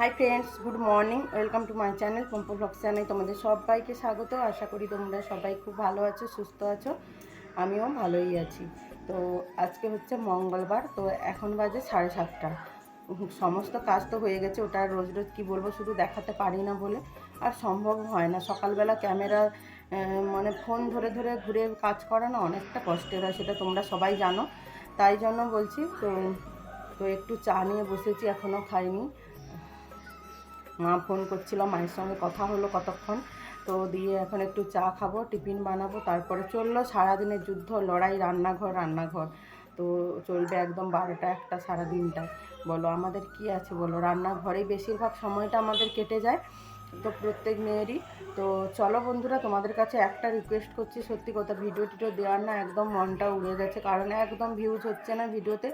Hi friends good morning welcome to my channel Pompal blog channel তোমাদের সবাইকে স্বাগত। আশা করি তোমরা সবাই খুব ভালো আছো, সুস্থ আছো। আমিও ভালোই আছি। তো আজকে হচ্ছে মঙ্গলবার, তো এখন বাজে সাড়ে সাতটা। সমস্ত কাজ তো হয়ে গেছে, ওটা রোজ রোজ কী বলব, শুধু দেখাতে পারি না বলে। আর সম্ভব হয় না। সকালবেলা ক্যামেরা মানে ফোন ধরে ধরে ঘুরে কাজ করা না অনেকটা কষ্টের হয়, সেটা তোমরা সবাই জানো। তাই জন্য বলছি, তো তো একটু চা নিয়ে বসেছি এখনও খাইনি। মা ফোন করছিল, মায়ের সঙ্গে কথা হলো কতক্ষণ। তো দিয়ে এখন একটু চা খাব, টিফিন বানাবো, তারপরে চলল সারাদিনের যুদ্ধ, লড়াই, রান্নাঘর রান্নাঘর। তো চলবে একদম বারোটা একটা সারা দিনটা বলো, আমাদের কি আছে বলো? রান্নাঘরেই বেশিরভাগ সময়টা আমাদের কেটে যায়, তো প্রত্যেক মেয়েরই। তো চলো বন্ধুরা, তোমাদের কাছে একটা রিকোয়েস্ট করছি। সত্যি কথা ভিডিও টিডিও দেওয়ার না একদম মনটা উড়ে গেছে, কারণ একদম ভিউজ হচ্ছে না ভিডিওতে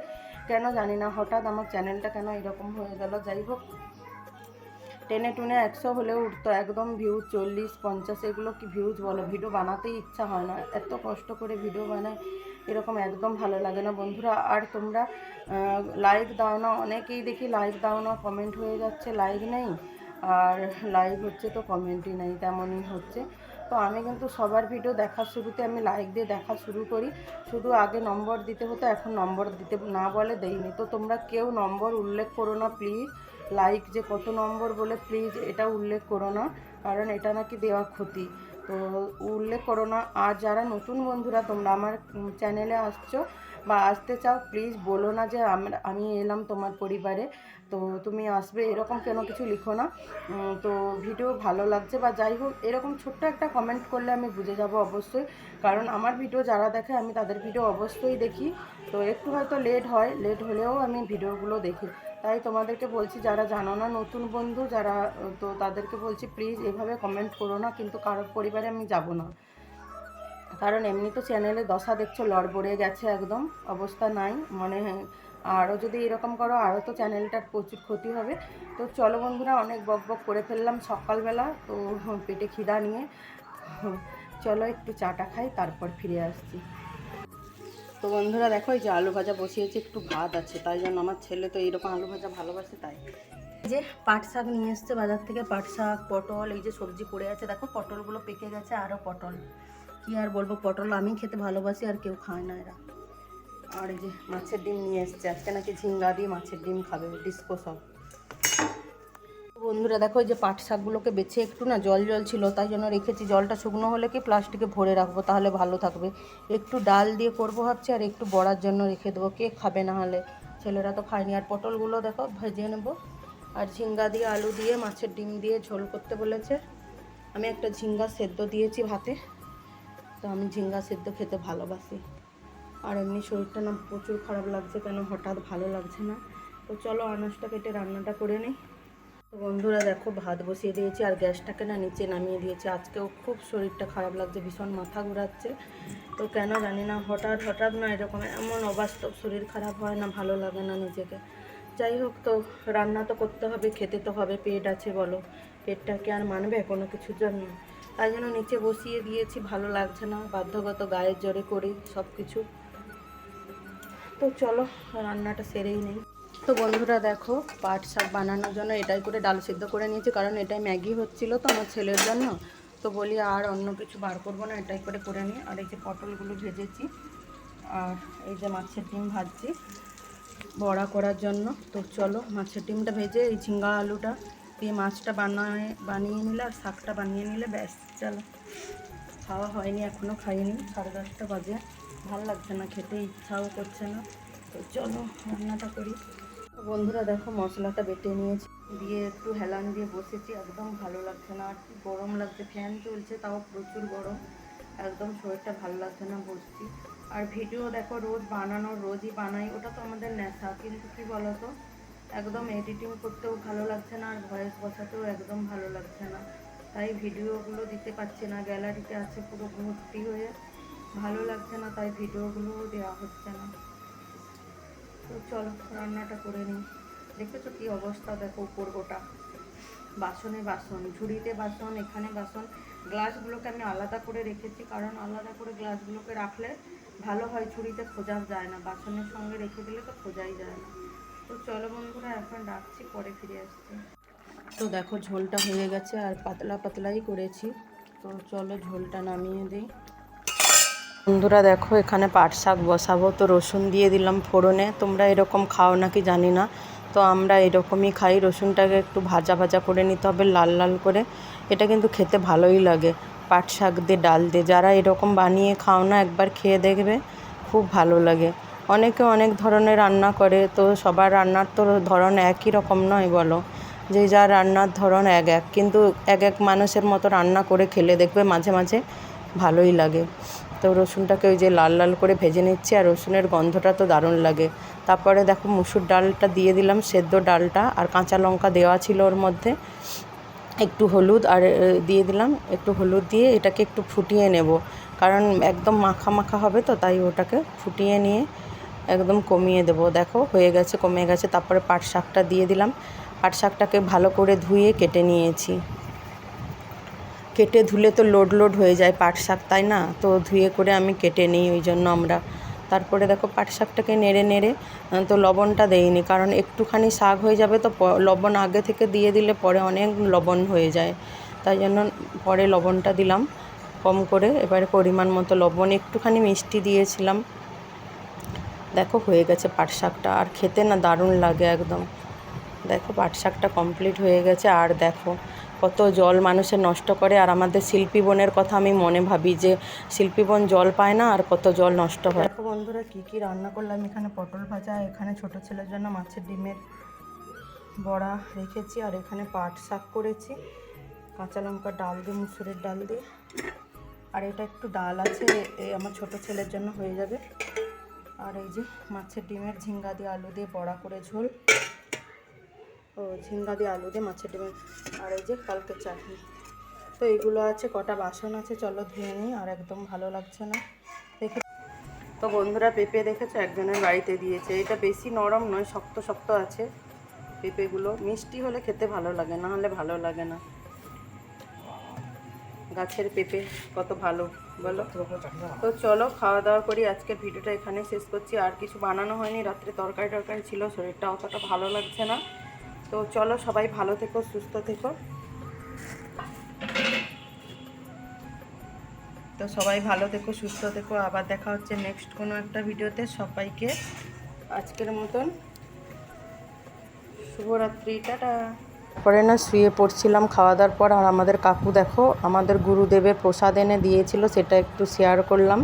কেন জানি না, হঠাৎ আমার চ্যানেলটা কেন এরকম হয়ে গেল। যাই হোক টেনে টুনে একশো হলেও উঠতো, একদম ভিউজ চল্লিশ, পঞ্চাশ, এগুলো কি ভিউজ বলো? ভিডিও বানাতেই ইচ্ছা হয় না। এত কষ্ট করে ভিডিও বানাই, এরকম একদম ভালো লাগে না। বন্ধুরা, আর তোমরা লাইক দাও না, অনেকেই দেখি লাইক দাও না কমেন্ট হয়ে যাচ্ছে লাইক নেই। আর লাইক হচ্ছে তো কমেন্টই নেই, তেমনই হচ্ছে। তো আমি কিন্তু সবার ভিডিও দেখার শুরুতে আমি লাইক দিয়ে দেখা শুরু করি। শুধু আগে নম্বর দিতে হতো, এখন নম্বর দিতে না বলে দেইনি। তো তোমরা কেউ নম্বর উল্লেখ করো না প্লিজ লাইক যে কত নম্বর বলে প্লিজ এটা উল্লেখ করো না, কারণ এটা নাকি দেওয়া ক্ষতি। তো উল্লেখ করো না। আর যারা নতুন বন্ধুরা, তোমরা আমার চ্যানেলে আসছো বা আসতে চাও প্লিজ বলো না যে আমি এলাম তোমার পরিবারে। তো তুমি আসবে, এরকম কেন কিছু লিখো না। তো ভিডিও ভালো লাগছে বা যাই হোক, এরকম ছোট্ট একটা কমেন্ট করলে আমি বুঝে যাব অবশ্যই। কারণ আমার ভিডিও যারা দেখে, আমি তাদের ভিডিও অবশ্যই দেখি। তো একটু হয়তো লেট হয় লেট হলেও আমি ভিডিওগুলো দেখি। তাই তোমাদেরকে বলছি, যারা জানো না, নতুন বন্ধু যারা, তো তাদেরকে বলছি প্লিজ এভাবে কমেন্ট করো না, কিন্তু কারোর পরিবারে আমি যাব না। কারণ এমনি তো চ্যানেলে দশা দেখছ, লড়বড়ে গেছে একদম, অবস্থা নাই মানে আরও যদি এরকম করো আরও তো চ্যানেলটার প্রচুর ক্ষতি হবে। তো চলো বন্ধুরা, অনেক বক বক করে ফেললাম সকালবেলা, তো পেটে খিদা নিয়ে। চলো একটু চাটা খাই, তারপর ফিরে আসছি। তো বন্ধুরা দেখো, এই যে আলু ভাজা বসিয়েছি, একটু ভাত আছে, তাই জন্য আমার ছেলে তো এইরকম আলু ভাজা ভালোবাসে, তাই। যে পাট শাক নিয়ে এসছে বাজার থেকে, পাট শাক, পটল, এই যে সবজি পড়ে আছে, দেখো পটলগুলো পেকে গেছে আরও পটল। কি আর বলব, পটল আমি খেতে ভালোবাসি, আর কেউ খায় না এরা। আর এই যে মাছের ডিম নিয়ে এসছে, আজকে নাকি ঝিঙ্গা দিয়ে মাছের ডিম খাবে, ডিসকো সব। বন্ধুরা, দেখো যে পাট শাকগুলোকে বেছে একটু না জল জল ছিল, তাই জন্য রেখেছি। জলটা শুকনো হলে কি প্লাস্টিকে ভরে রাখব, তাহলে ভালো থাকবে। একটু ডাল দিয়ে করব ভাবছি, আর একটু বড়ার জন্য রেখে দেবো। কে খাবে না হলে? ছেলেরা তো খায়নি। আর পটলগুলো দেখো, ভেজে নেব। আর ঝিঙ্গা দিয়ে আলু দিয়ে, মাছের ডিম দিয়ে ঝোল করতে বলেছে। আমি একটা ঝিঙ্গা সেদ্ধ দিয়েছি ভাতে। তো আমি ঝিঙ্গা সেদ্ধ খেতে ভালোবাসি। আর এমনি শরীরটা না প্রচুর খারাপ লাগছে কেন? হঠাৎ ভালো লাগছে না। তো চলো আনাজটা কেটে রান্নাটা করে নিই। বন্ধুরা দেখো, ভাত বসিয়ে দিয়েছি আর গ্যাসটাকে না নিচে নামিয়ে দিয়েছি। আজকেও খুব শরীরটা খারাপ লাগছে, ভীষণ মাথা ঘোরাচ্ছে। তো কেন জানি না, হঠাৎ হঠাৎ না এরকম এমন অবাস্তব শরীর খারাপ হয় না, ভালো লাগে না নিজেকে। যাই হোক, তো রান্না তো করতে হবে, খেতে তো হবে, পেট আছে বলো। পেটটাকে আর মানবে কোনো কিছুর জন্য? তাই জন্য নিচে বসিয়ে দিয়েছি, ভালো লাগছে না, বাধ্যগত গায়ের জোরে করি সব কিছু তো চলো, রান্নাটা সেরেই নেই। তো বন্ধুরা দেখো, পাট শাক বানানোর জন্য এটাই করে ডাল সিদ্ধ করে নিয়েছি, কারণ এটাই ম্যাগি হচ্ছিল তো আমার ছেলের জন্য। তো বলি আর অন্য কিছু বার করব না, এটাই করে করে নিই। আর এই যে পটলগুলো ভেজেছি, আর এই যে মাছের ডিম ভাজছি বড়া করার জন্য। তো চলো মাছের ডিমটা ভেজে এই ঝিঙ্গা আলুটা দিয়ে মাছটা বানায়, বানিয়ে নিলে আর শাকটা বানিয়ে নিলে ব্যাস, চলো। খাওয়া হয়নি এখনও খাইনি, সাড়ে দশটা বাজে। ভালো লাগছে না, খেতে ইচ্ছাও করছে না। তো চলো রান্নাটা করি। বন্ধুরা দেখো মশলাটা বেটে নিয়েছি। দিয়ে একটু হেলান দিয়ে বসেছি, একদম ভালো লাগছে না। আর কি গরম লাগছে, ফ্যান চলছে, তাও প্রচুর গরম। একদম শরীরটা ভালো লাগছে না বসছি। আর ভিডিও দেখো, রোজ বানানো, রোজই বানাই, ওটা তো আমাদের নেশা, কিন্তু কি বলতো? একদম এডিটিং করতেও ভালো লাগছে না, আর ভয়েস বসাতেও একদম ভালো লাগছে না। তাই ভিডিওগুলো দিতে পারছি না গ্যালারিতে আছে পুরো ভর্তি হয়ে। ভালো লাগছে না, তাই ভিডিওগুলোও দেওয়া হচ্ছে না। তো চলো, রান্নাটা করে নিই। দেখেছ কি অবস্থা? দেখো উপর গোটা। বাসনে বাসন, ঝুড়িতে বাসন, এখানে বাসন। গ্লাসগুলোকে আমি আলাদা করে রেখেছি, কারণ আলাদা করে গ্লাসগুলোকে রাখলে ভালো হয়, ঝুড়িতে খোঁজা যায় না। বাসনের সঙ্গে রেখে দিলে তো খোঁজাই যায় না। তো চলো বন্ধুরা, এখন রাখছি, পরে ফিরে আসছি। তো দেখো, ঝোলটা হয়ে গেছে, আর পাতলা পাতলাই করেছি। তো চলো ঝোলটা নামিয়ে দিই। বন্ধুরা দেখো, এখানে পাট শাক বসাবো। তো রসুন দিয়ে দিলাম ফোড়নে। তোমরা এরকম খাও নাকি জানি না। তো আমরা এরকমই খাই। রসুনটাকে একটু ভাজা ভাজা করে নিতে হবে, লাল লাল করে। এটা কিন্তু খেতে ভালোই লাগে। পাট শাক দিয়ে ডাল দিয়ে। যারা এরকম বানিয়ে খাও না, একবার খেয়ে দেখবে, খুব ভালো লাগে। অনেকে অনেক ধরনের রান্না করে। তো সবার রান্নার তো ধরন একই রকম নয় বলো? যে যার রান্নার ধরন এক এক। কিন্তু এক এক মানুষের মতো রান্না করে খেলে দেখবে মাঝে মাঝে ভালোই লাগে। তো রসুনটাকে ওই যে লাল লাল করে ভেজে নিচ্ছি আর রসুনের গন্ধটা তো দারুণ লাগে। তারপরে দেখো মুসুর ডালটা দিয়ে দিলাম, সেদ্ধ ডালটা আর কাঁচা লঙ্কা দেওয়া ছিল ওর মধ্যে। একটু হলুদ আর দিয়ে দিলাম, একটু হলুদ দিয়ে এটাকে একটু ফুটিয়ে নেব। কারণ একদম মাখা মাখা হবে তো, তাই ওটাকে ফুটিয়ে নিয়ে একদম কমিয়ে দেব। দেখো হয়ে গেছে, কমে গেছে। তারপরে পাট শাকটা দিয়ে দিলাম। পাট শাকটাকে ভালো করে ধুয়ে কেটে নিয়েছি। কেটে ধুলে তো লোড লোড হয়ে যায় পাট শাক, তাই না? তো ধুয়ে করে আমি কেটে নিই, ওই জন্য আমরা। তারপরে দেখো পাট শাকটাকে নেড়ে নেড়ে তো লবণটা দেইনি, কারণ একটুখানি শাক হয়ে যাবে তো লবণ আগে থেকে দিয়ে দিলে পরে অনেক লবণ হয়ে যায়। তাই জন্য পরে লবণটা দিলাম কম করে, এবারে পরিমাণ মতো লবণ, একটুখানি মিষ্টি দিয়েছিলাম। দেখো হয়ে গেছে পাট শাকটা, আর খেতে না দারুণ লাগে একদম। দেখো পাট শাকটা কমপ্লিট হয়ে গেছে, আর দেখো কত জল মানুষের নষ্ট করে। আর আমাদের শিল্পী বোনের কথা আমি মনে ভাবি যে, শিল্পী বোন জল পায় না আর কত জল নষ্ট হয়। দেখো বন্ধুরা, কী কী রান্না করলাম? এখানে পটল ভাজা, এখানে ছোট ছেলের জন্য মাছের ডিমের বড়া রেখেছি, আর এখানে পাট শাক করেছি। কাঁচা লঙ্কা ডাল দিয়ে, মুসুরের ডাল দিয়ে। আর এটা একটু ডাল আছে এই আমার ছোট ছেলের জন্য হয়ে যাবে। আর এই যে মাছের ডিমের ঝিঙ্গা দিয়ে, আলু দিয়ে বড়া করে ঝোল। ঝিঙ্গা দিয়ে আলু দিয়ে মাছের ডিমের আর এই যে কালকে চাটনি। তো এগুলো আছে, কটা বাসন আছে, চলো ধুয়ে নিই, আর একদম ভালো লাগছে না। দেখে তো বন্ধুরা, পেঁপে দেখেছ? একজনের বাড়িতে দিয়েছে। এটা বেশি নরম নয়, শক্ত শক্ত আছে পেঁপেগুলো। মিষ্টি হলে খেতে ভালো লাগে, না হলে ভালো লাগে না। গাছের পেঁপে কত ভালো, বলো? তো চলো, খাওয়া দাওয়া করি। আজকের ভিডিওটা এখানে শেষ করছি। আর কিছু বানানো হয়নি, রাত্রে তরকারি টরকারি ছিল, শরীরটা অতটা ভালো লাগছে না। তো চলো সবাই ভালো থেকো, সুস্থ থেকো। তো সবাই ভালো থেকো, সুস্থ থেকো। আবার দেখা হচ্ছে নেক্সট কোনো একটা ভিডিওতে। সবাইকে আজকের মতন শুভরাত্রি, টাটা। পরে না শুয়ে পড়ছিলাম খাওয়া দাওয়ার পর, আর আমাদের কাকু দেখো, আমাদের গুরুদেবের প্রসাদ এনে দিয়েছিল, সেটা একটু শেয়ার করলাম।